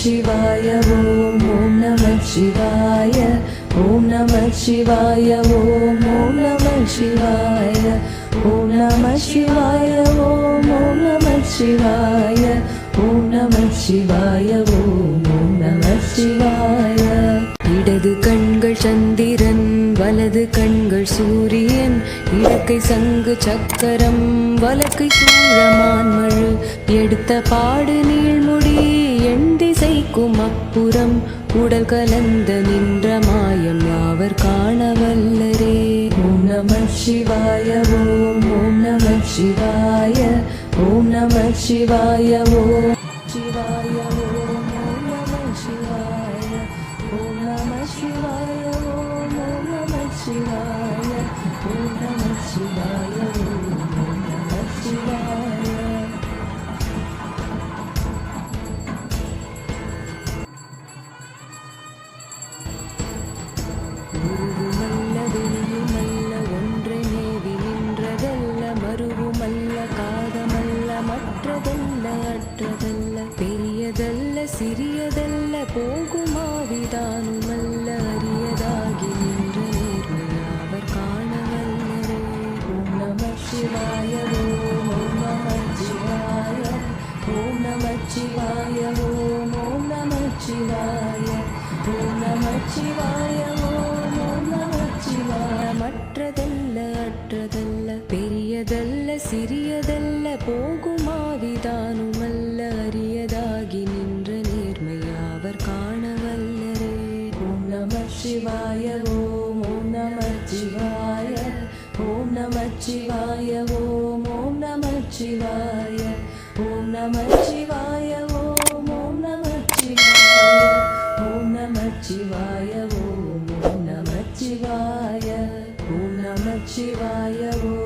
சிவாய ஓம் ஓம் நம சிவாய ஓம் நம சிவாய ஓம் ஓம் நம சிவாய ஓம் நம சிவாய ஓம் ஓம் நம சிவாய ஓம் நம சிவாய ஓம் ஓம் நம சிவாய. இடது கண்கள் சந்திரன் வலது கண்கள் சூரியன். இடக்கை சங்கு சக்கரம் வலக்கை சூழமான் மழு. எடுத்த பாடு நீள்முடி எண் திசைக்கும் அப்புறம் உடல் கலந்த நின்ற மாயம் யாவர் காணவல்லரே. ஓம் நம சிவாய ஓம் ஓம் நம சிவாய ஓம் நம சிவாய ஓம் சிவாய ஓம் ஓம் நம சிவாய. ஓம் நம சிவாய ஓம் ஓம் நம சிவாய. மற்றதல்ல அற்றதல்ல பெரியதல்ல சிறியதல்ல போகுமாவிதானுமல்ல அரியதாகி நின்ற நேர்மையாவர் காணவல்லரே. ஓம் நம சிவாய ஓம் ஓம் நம சிவாய ஓம் நம சிவாய ஓம் ஓம் நம சிவாய ஓம் நம சிவாய சிறியதல்ல போகுமாவிதானுமல்ல அரியதாகி நின்ற நேர்மையாவர் காணவல்லரே ஓம் நம சிவாய ஓம் ஓம் நம சிவாய ஓம் நம சிவாய ஓம் ஓம் நம சிவாய ஓம் நம சிவாய ஓம் ஓம் நம சிவாய ஓம் நம சிவாய ஓம் ஓம் நம சிவாய ஓம் நம சிவாய ஓம்